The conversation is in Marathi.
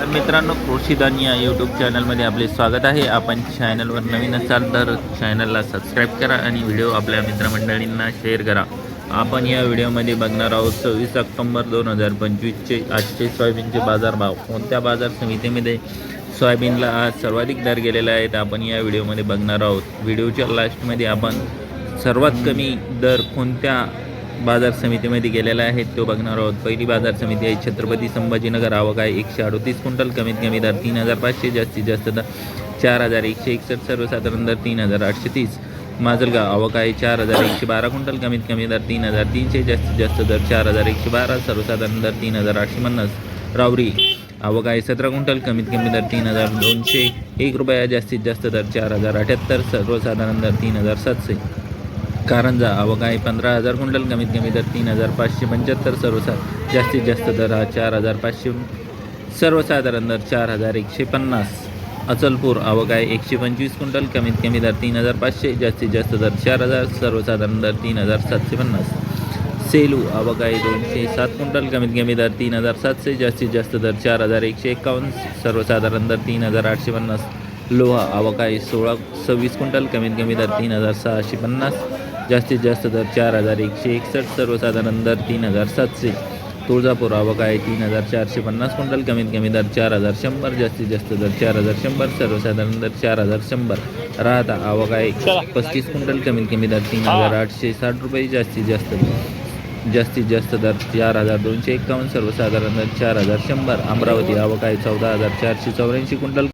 तर मित्रांनो कृषीदान या यूट्यूब चॅनलमध्ये आपले स्वागत आहे. आपण चॅनलवर नवीन असाल तर चॅनलला सबस्क्राईब करा आणि व्हिडिओ आपल्या मित्रमंडळींना शेअर करा. आपण या व्हिडिओमध्ये बघणार आहोत सव्वीस ऑक्टोंबर दोन हजार पंचवीसचे आजचे सोयाबीनचे बाजारभाव. कोणत्या बाजार समितीमध्ये सोयाबीनला आज सर्वाधिक दर गेलेला आहे तर आपण या व्हिडिओमध्ये बघणार आहोत. व्हिडिओच्या लास्टमध्ये आपण सर्वात कमी दर कोणत्या बाजार समितीमध्ये गेलेला आहे. तो बघणार आहोत. पहिली बाजार समिती आहे. छत्रपती संभाजीनगर. आवक आहे. एकशे अडतीस क्विंटल. कमीत कमी दर तीन हजार पाचशे. जास्तीत जास्त दर चार हजार एकशे एकसष्ट. सर्वसाधारण दर तीन हजार आठशे तीस. माजलगाव. आवक आहे. चार हजार एकशे बारा क्विंटल. कमीत कमी दर तीन हजार तीनशे. जास्तीत जास्त दर चार हजार एकशे बारा. सर्वसाधारण दर तीन हजार आठशे पन्नास. रावरी. आवक आहे. सतरा क्विंटल. कमीत कमी दर तीन हजार दोनशे एक रुपया. जास्तीत जास्त दर चार हजार अठ्याहत्तर. सर्वसाधारण दर तीन हजार सातशे. कारंजा आवक आहे पंधरा हजार क्विंटल कमीत कमी दर तीन हजार पाचशे पंच्याहत्तर सर्वसा जास्तीत जास्त दर हा चार हजार पाचशे सर्वसाधारण दर चार हजार एकशे पन्नास. अचलपूर आवक आहे एकशे पंचवीस क्विंटल कमीत कमी दर तीन हजार पाचशे जास्तीत जास्त दर चार हजार सर्वसाधारण दर तीन हजार सातशे पन्नास. सेलू आवक आहे दोनशे सात क्विंटल कमीत कमी दर तीन हजार सातशे जास्तीत जास्त दर चार हजार एकशे एकावन्न सर्वसाधारण दर तीन हजार आठशे पन्नास. लोहा आवक आहे सोळा सव्वीस क्विंटल कमीत कमी दर तीन हजार सहाशे पन्नास. जास्तीत जास्त दर चार हजार एकशे एकसष्ट सर्वसाधारण दर तीन हजार सातशे. तुळजापूर आवक आहे तीन हजार चारशे पन्नास क्विंटल कमीत कमी दर चार हजार शंभर जास्तीत जास्त दर चार हजार शंभर सर्वसाधारण दर चार हजार शंभर. राहता आवक आहे पस्तीस क्विंटल कमीत कमी दर तीन हजार आठशे साठ रुपये जास्तीत जास्त जास्तीत जास्त दर चार हजार दोनशे एकावन्न सर्वसाधारण दर चार हजार शंभर. अमरावती आवक आहे चौदा हजार चारशे चौऱ्याऐंशी क्विंटल.